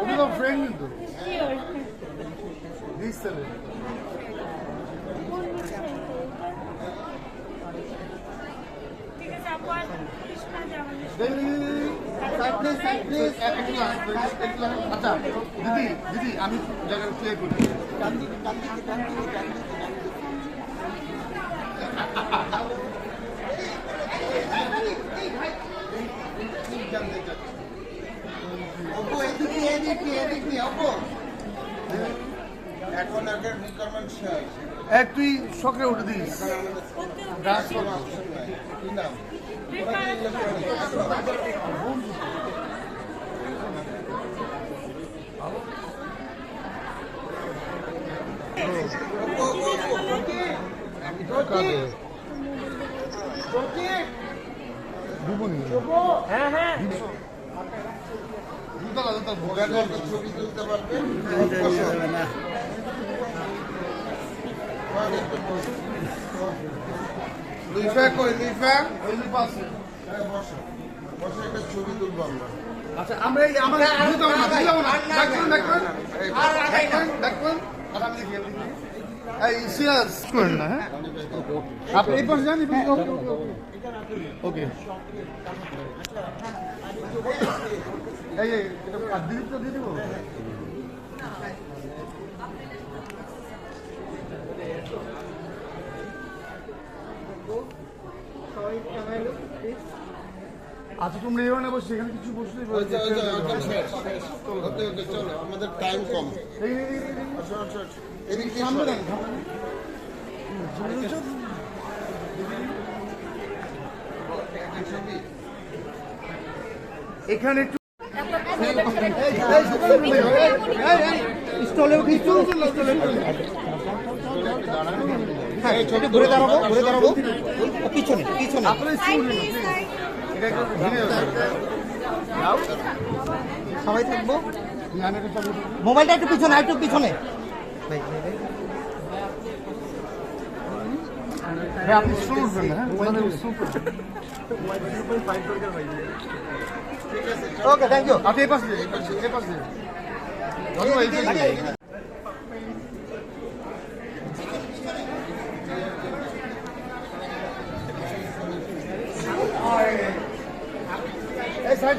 ওটা তো ফ্রেন্ড কৃষ্ণা যাবেন আচ্ছা দিদি দিদি আমি জায়গাটা ক্লিয়ার করি। অপু এদিকে এদিকে এদিকে অপু। এখন আগের রিকমেন্ড এক তুই শখে উঠে দিস। ডান্স কি নাম? হ্যাঁ হ্যাঁ। ছবি তুলতে পারবেন লিফা কই লিফা ওই যে পাশে হ্যাঁ, বসো বসে একটা ছবি তুলবো আমরা আচ্ছা আমরা এই আমরা বুঝলাম না বুঝলাম না দেখবেন দেখবেন দেখবেন দেখবেন আর আমি দেখি করেন না হ্যাঁ আপনি এই পাশে যান ওকে এই তো দিয়ে দেবো আচ্ছা তোমরা এই না বসে এখানে কিছু ওকে, চলো, আমাদের টাইম কম আসো। সামনে। এখানে একটু এই ছবি ঘুরে দাঁড়াবো ঘুরে দাঁড়াবো পিছনে পিছনে সবাই থাকব। মোবাইলটা একটু পিছনে একটু পিছনে। আপনি হ্যাঁ? ওকে থ্যাংক ইউ আপনি এই পাশে এই পাশে এই পাশে Es hat